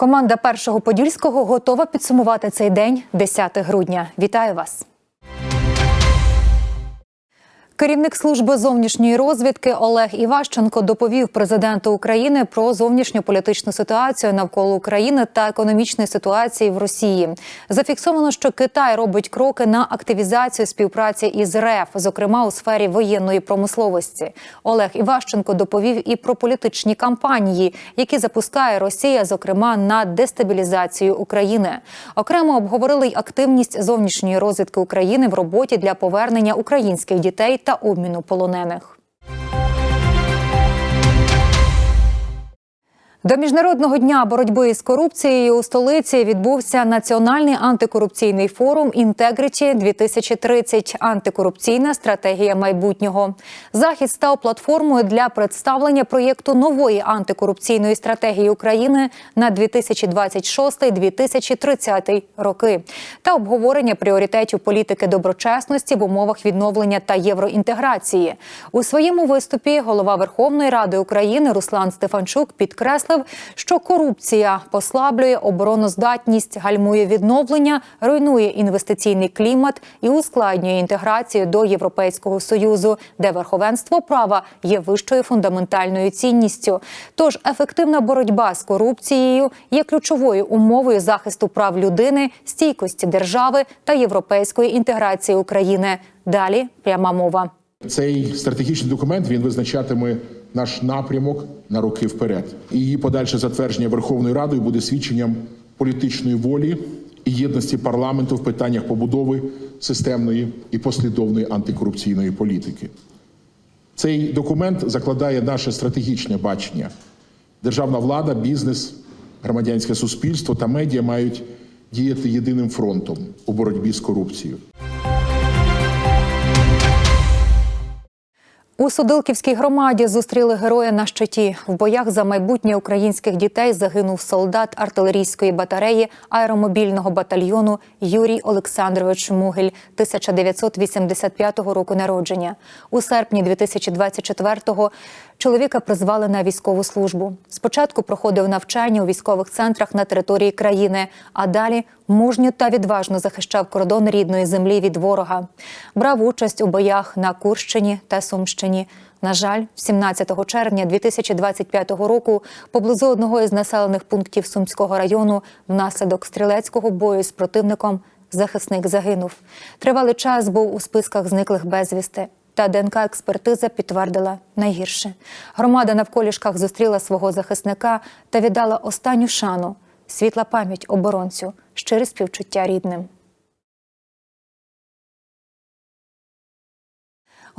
Команда першого подільського готова підсумувати цей день 10 грудня. Вітаю вас. Керівник служби зовнішньої розвідки Олег Іващенко доповів президенту України про зовнішньополітичну ситуацію навколо України та економічної ситуації в Росії. Зафіксовано, що Китай робить кроки на активізацію співпраці із РФ, зокрема у сфері воєнної промисловості. Олег Іващенко доповів і про політичні кампанії, які запускає Росія, зокрема на дестабілізацію України. Окремо обговорили й активність зовнішньої розвідки України в роботі для повернення українських дітей та обміну полонених. До міжнародного дня боротьби з корупцією у столиці відбувся національний антикорупційний форум Інтегриті 2030 антикорупційна стратегія майбутнього. Захід став платформою для представлення проєкту нової антикорупційної стратегії України на 2026-2030 роки та обговорення пріоритетів політики доброчесності в умовах відновлення та євроінтеграції. У своєму виступі голова Верховної Ради України Руслан Стефанчук підкреслив, що корупція послаблює обороноздатність, гальмує відновлення, руйнує інвестиційний клімат і ускладнює інтеграцію до Європейського союзу, де верховенство права є вищою фундаментальною цінністю. Тож ефективна боротьба з корупцією є ключовою умовою захисту прав людини, стійкості держави та європейської інтеграції України. Далі пряма мова. Цей стратегічний документ він визначатиме наш напрямок на роки вперед. І її подальше затвердження Верховною Радою буде свідченням політичної волі і єдності парламенту в питаннях побудови системної і послідовної антикорупційної політики. Цей документ закладає наше стратегічне бачення. Державна влада, бізнес, громадянське суспільство та медіа мають діяти єдиним фронтом у боротьбі з корупцією. У Судилківській громаді зустріли героя на щиті. В боях за майбутнє українських дітей загинув солдат артилерійської батареї аеромобільного батальйону Юрій Олександрович Мугель 1985 року народження. У серпні 2024-го чоловіка призвали на військову службу. Спочатку проходив навчання у військових центрах на території країни, а далі мужньо та відважно захищав кордон рідної землі від ворога. Брав участь у боях на Курщині та Сумщині. На жаль, 17 червня 2025 року поблизу одного із населених пунктів Сумського району внаслідок стрілецького бою з противником захисник загинув. Тривалий час був у списках зниклих безвісти. Та ДНК-експертиза підтвердила найгірше. Громада на вколішках зустріла свого захисника та віддала останню шану. Світла пам'ять оборонцю, щире співчуття рідним.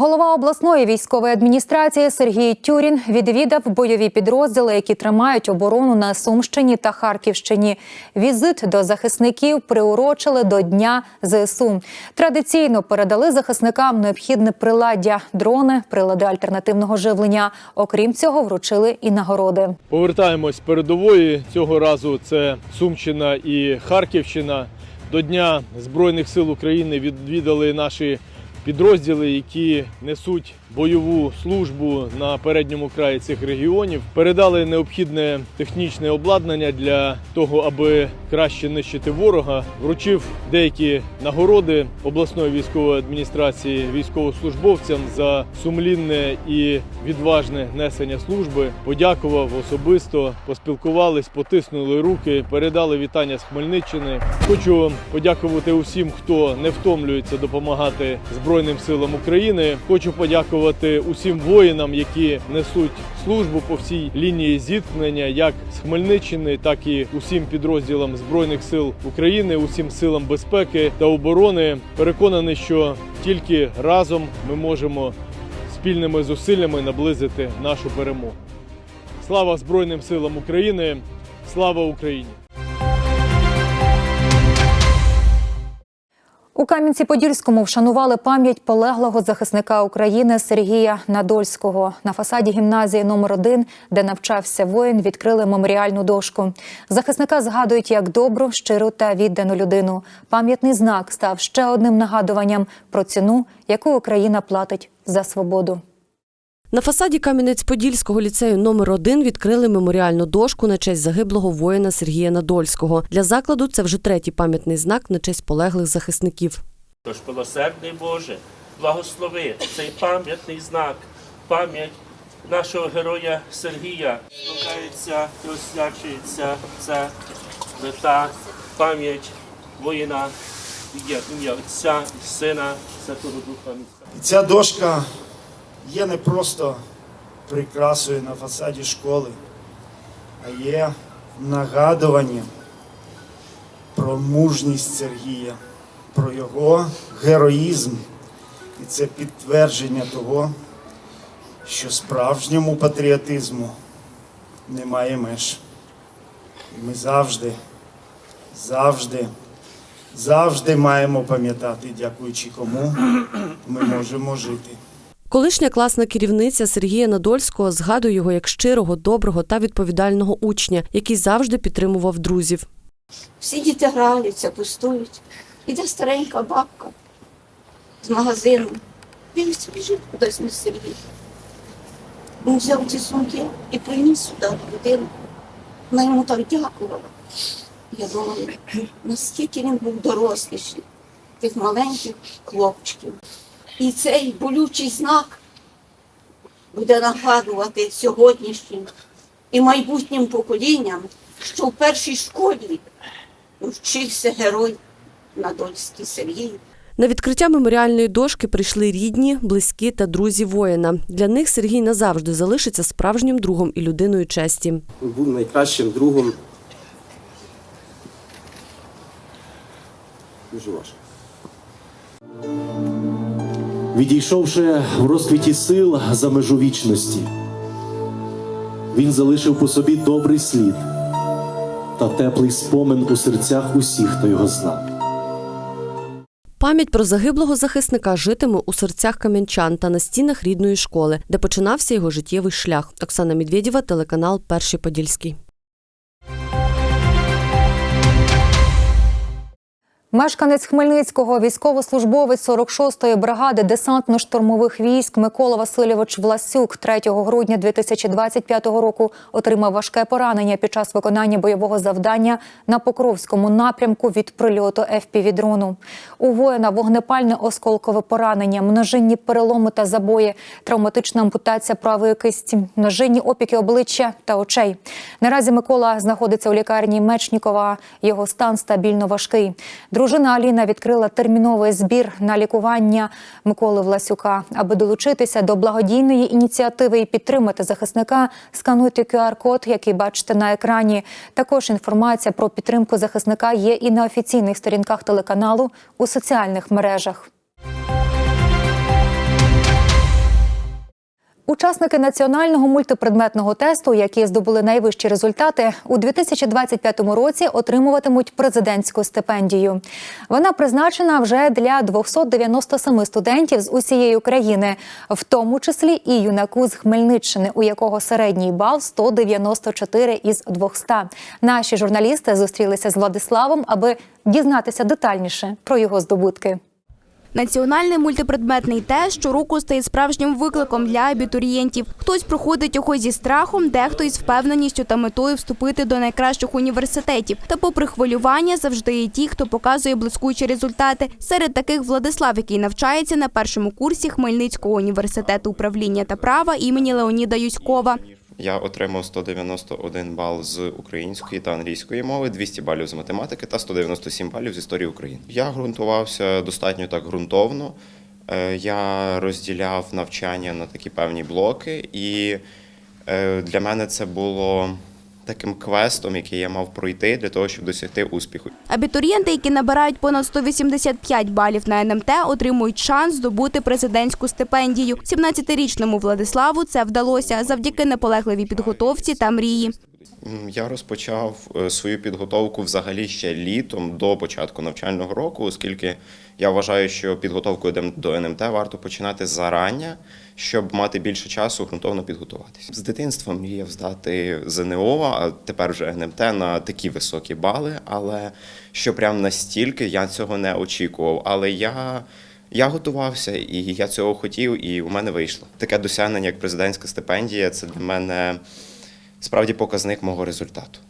Голова обласної військової адміністрації Сергій Тюрін відвідав бойові підрозділи, які тримають оборону на Сумщині та Харківщині. Візит до захисників приурочили до Дня ЗСУ. Традиційно передали захисникам необхідне приладдя, дрони, прилади альтернативного живлення. Окрім цього, вручили і нагороди. Повертаємось з передової. Цього разу це Сумщина і Харківщина. До Дня Збройних сил України відвідали наші підрозділи, які несуть бойову службу на передньому краї цих регіонів. Передали необхідне технічне обладнання для того, аби краще нищити ворога. Вручив деякі нагороди обласної військової адміністрації військовослужбовцям за сумлінне і відважне несення служби. Подякував особисто, поспілкувались, потиснули руки, передали вітання з Хмельниччини. Хочу подякувати усім, хто не втомлюється допомагати Збройним силам України. Хочу подякувати усім воїнам, які несуть службу по всій лінії зіткнення, як з Хмельниччини, так і усім підрозділам Збройних сил України, усім силам безпеки та оборони. Переконаний, що тільки разом ми можемо спільними зусиллями наблизити нашу перемогу. Слава Збройним силам України! Слава Україні! У Кам'янці-Подільському вшанували пам'ять полеглого захисника України Сергія Надольського. На фасаді гімназії номер 1 де навчався воїн, відкрили меморіальну дошку. Захисника згадують як добру, щиру та віддану людину. Пам'ятний знак став ще одним нагадуванням про ціну, яку Україна платить за свободу. На фасаді Кам'янець-Подільського ліцею номер 1 відкрили меморіальну дошку на честь загиблого воїна Сергія Надольського. Для закладу це вже третій пам'ятний знак на честь полеглих захисників. Тож, милосердний Боже, благослови цей пам'ятний знак, пам'ять нашого героя Сергія. Слухається і освячується ця мета, пам'ять воїна, ім'я ім'я Отця і Сина, Святого Духа Міста. Ця дошка є не просто прикрасою на фасаді школи, а є нагадуванням про мужність Сергія, про його героїзм. І це підтвердження того, що справжньому патріотизму немає меж. І ми завжди, завжди, завжди маємо пам'ятати, дякуючи кому ми можемо жити. Колишня класна керівниця Сергія Надольського згадує його як щирого, доброго та відповідального учня, який завжди підтримував друзів. Всі діти граються, пустують. Іде старенька бабка з магазину. Він біжить кудись на Сергій. Він взяв ці сумки і приніс сюди будинок. Вона йому так дякувала. Я думаю, наскільки він був доросліший, тих маленьких хлопчиків. І цей болючий знак буде нагадувати сьогоднішнім і майбутнім поколінням, що в першій школі вчився герой Надольський Сергій. На відкриття меморіальної дошки прийшли рідні, близькі та друзі воїна. Для них Сергій назавжди залишиться справжнім другом і людиною честі. був найкращим другом. Дуже важко. Відійшовши в розквіті сил за межу вічності, він залишив по собі добрий слід та теплий спомин у серцях усіх, хто його знав. Пам'ять про загиблого захисника житиме у серцях кам'янчан та на стінах рідної школи, де починався його життєвий шлях. Оксана Медведєва, телеканал Перший Подільський. Мешканець Хмельницького, військовослужбовець 46-ї бригади десантно-штурмових військ Микола Васильович Власюк 3 грудня 2025 року отримав важке поранення під час виконання бойового завдання на Покровському напрямку від прильоту ФПВ-дрону. У воїна вогнепальне осколкове поранення, множинні переломи та забої, травматична ампутація правої кисті, множинні опіки обличчя та очей. Наразі Микола знаходиться у лікарні Мечнікова. Його стан стабільно важкий. Дружина Аліна відкрила терміновий збір на лікування Миколи Власюка. Аби долучитися до благодійної ініціативи і підтримати захисника, скануйте QR-код, який бачите на екрані. Також інформація про підтримку захисника є і на офіційних сторінках телеканалу у соціальних мережах. Учасники національного мультипредметного тесту, які здобули найвищі результати, у 2025 році отримуватимуть президентську стипендію. Вона призначена вже для 297 студентів з усієї України, в тому числі і юнаку з Хмельниччини, у якого середній бал 194 із 200. Наші журналісти зустрілися з Владиславом, аби дізнатися детальніше про його здобутки. Національний мультипредметний тест щороку стає справжнім викликом для абітурієнтів. Хтось проходить його зі страхом, дехто із впевненістю та метою вступити до найкращих університетів. Та попри хвилювання, завжди є ті, хто показує блискучі результати. Серед таких Владислав, який навчається на першому курсі Хмельницького університету управління та права імені Леоніда Юськова. Я отримав 191 бал з української та англійської мови, 200 балів з математики та 197 балів з історії України. Я ґрунтувався достатньо так ґрунтовно. Е, Я розділяв навчання на такі певні блоки, і е, для мене це було таким квестом, який я мав пройти для того, щоб досягти успіху. Абітурієнти, які набирають понад 185 балів на НМТ, отримують шанс здобути президентську стипендію. 17-річному Владиславу це вдалося завдяки наполегливій підготовці та мрії. Я розпочав е, свою підготовку взагалі ще літом до початку навчального року, оскільки я вважаю, що підготовку до НМТ варто починати зарання, щоб мати більше часу ґрунтовно підготуватися. З дитинства мріяв здати ЗНО, а тепер вже НМТ на такі високі бали, але що прям настільки я цього не очікував. Але я Я готувався, і я цього хотів, і у мене вийшло. Таке досягнення, як президентська стипендія, це для мене справді показник мого результату.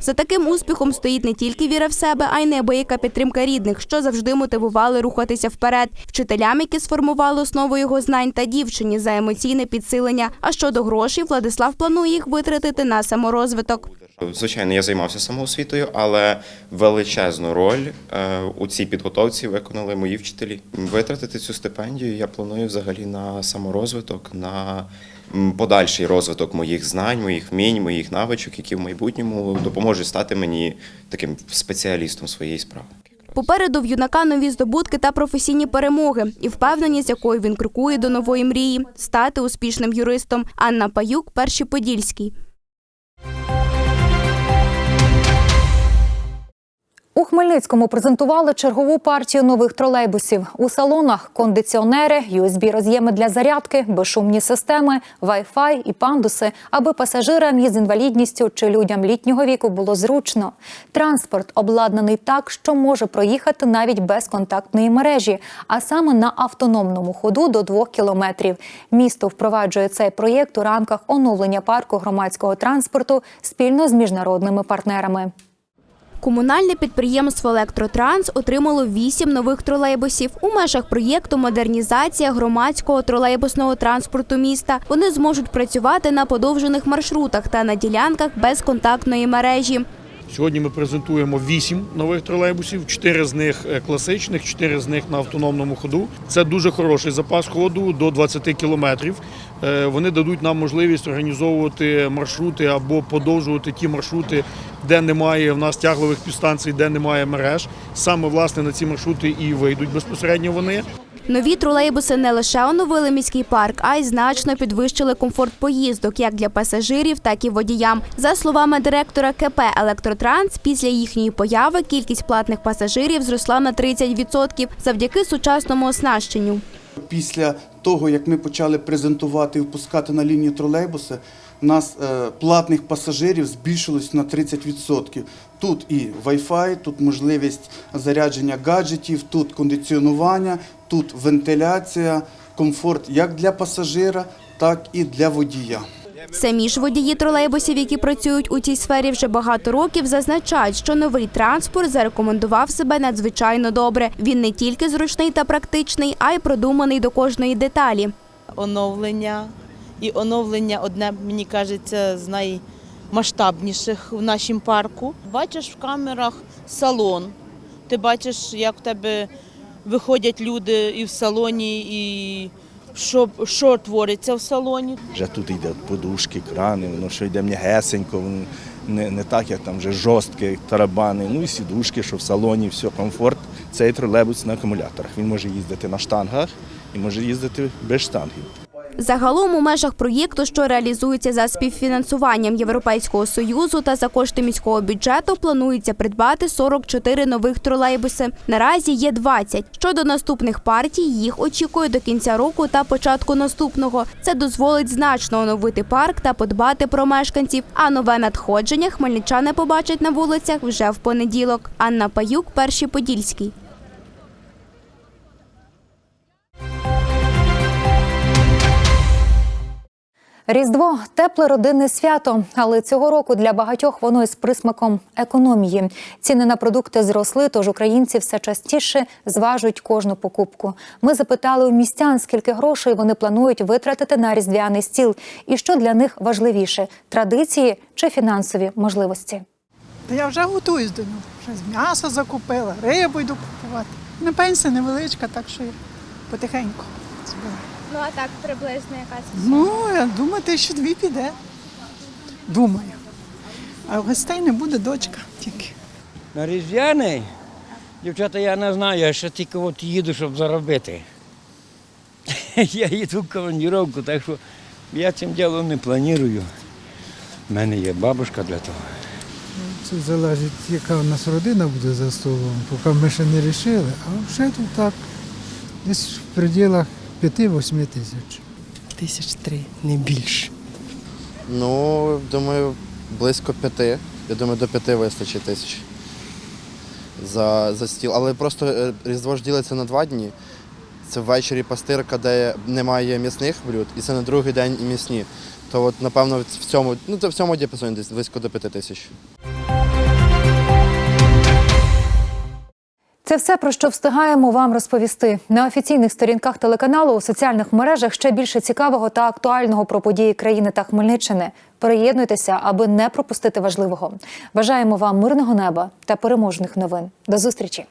За таким успіхом стоїть не тільки віра в себе, а й неабияка підтримка рідних, що завжди мотивували рухатися вперед. Вчителям, які сформували основу його знань, та дівчині за емоційне підсилення. А щодо грошей, Владислав планує їх витратити на саморозвиток. Звичайно, я займався самоосвітою, але величезну роль е, у цій підготовці виконали мої вчителі. Витратити цю стипендію я планую взагалі на саморозвиток, на подальший розвиток моїх знань, моїх вмінь, моїх навичок, які в майбутньому допоможуть стати мені таким спеціалістом своєї справи. Попереду в юнака нові здобутки та професійні перемоги, і впевненість, якою він крокує до нової мрії стати успішним юристом. Анна Паюк, перший подільський. У Хмельницькому презентували чергову партію нових тролейбусів. У салонах кондиціонери, USB-роз'єми для зарядки, безшумні системи, Wi-Fi і пандуси, аби пасажирам із інвалідністю чи людям літнього віку було зручно. Транспорт обладнаний так, що може проїхати навіть без контактної мережі, а саме на автономному ходу до двох кілометрів. Місто впроваджує цей проєкт у рамках оновлення парку громадського транспорту спільно з міжнародними партнерами. Комунальне підприємство Електротранс отримало вісім нових тролейбусів. У межах проєкту модернізація громадського тролейбусного транспорту міста. Вони зможуть працювати на подовжених маршрутах та на ділянках без контактної мережі. Сьогодні ми презентуємо вісім нових тролейбусів, чотири з них е, класичних, чотири з них на автономному ходу. Це дуже хороший запас ходу до 20 кілометрів. Е, Вони дадуть нам можливість організовувати маршрути або подовжувати ті маршрути, де немає в нас тяглових підстанцій, де немає мереж. Саме власне на ці маршрути і вийдуть безпосередньо вони. Нові тролейбуси не лише оновили міський парк, а й значно підвищили комфорт поїздок як для пасажирів, так і водіям. За словами директора КП Електротранс, після їхньої появи кількість платних пасажирів зросла на 30% завдяки сучасному оснащенню. Після того, як ми почали презентувати і впускати на лінію тролейбуси, у нас е, платних пасажирів збільшилось на 30%. Тут і Wi-Fi, тут можливість зарядження гаджетів, тут кондиціонування, тут вентиляція, комфорт як для пасажира, так і для водія. Самі ж водії тролейбусів, які працюють у цій сфері вже багато років, зазначають, що новий транспорт зарекомендував себе надзвичайно добре. Він не тільки зручний та практичний, а й продуманий до кожної деталі. оновлення. І оновлення одне, мені кажеться, з наймасштабніших в нашому парку. Бачиш в камерах салон. Ти бачиш, як в тебе виходять люди і в салоні, і що, що твориться в салоні. Вже тут йде подушки, крани, воно що йде м'ягесенько, воно не, не так, як там вже жорсткі тарабани. Ну і сідушки, що в салоні, все, комфорт. Цей тролейбус на акумуляторах. Він може їздити на штангах і може їздити без штангів. Загалом у межах проєкту, що реалізується за співфінансуванням Європейського союзу та за кошти міського бюджету, планується придбати 44 нових тролейбуси. Наразі є 20. Щодо наступних партій, їх очікує до кінця року та початку наступного. Це дозволить значно оновити парк та подбати про мешканців. А нове надходження хмельничани побачать на вулицях вже в понеділок. Анна Паюк, перший подільський. Різдво тепле родинне свято, але цього року для багатьох воно із присмаком економії. Ціни на продукти зросли, тож українці все частіше зважують кожну покупку. Ми запитали у містян, скільки грошей вони планують витратити на різдвяний стіл, і що для них важливіше традиції чи фінансові можливості. Я вже готуюсь до нього. Вже з м'яса закупила, рибу йду купувати. На пенсія невеличка, так що я потихеньку збираю. Ну а так приблизно яка це? Ну, я думаю, тисячі дві піде. Думаю. А гостей не буде дочка тільки. На різдвяний, дівчата, я не знаю, я ще тільки от їду, щоб заробити. Я їду в командировку, так що я цим ділом не планую. У мене є бабушка для того. Це залежить, яка у нас родина буде за столом, поки ми ще не вирішили, а вже тут так, десь в пределах 5-8 тисяч. Тисяч три, не більше. Ну, думаю, близько п'яти. Я думаю, до п'яти вистачить тисяч за, за стіл. Але просто е, Різдво ж ділиться на два дні. це ввечері пастирка, де немає м'ясних блюд, і це на другий день і м'ясні. То от, напевно, в цьому, ну, то в цьому діапазоні десь близько до 5 тисяч. Це все про що встигаємо вам розповісти на офіційних сторінках телеканалу у соціальних мережах. Ще більше цікавого та актуального про події країни та Хмельниччини. Приєднуйтеся, аби не пропустити важливого. Бажаємо вам мирного неба та переможних новин. До зустрічі.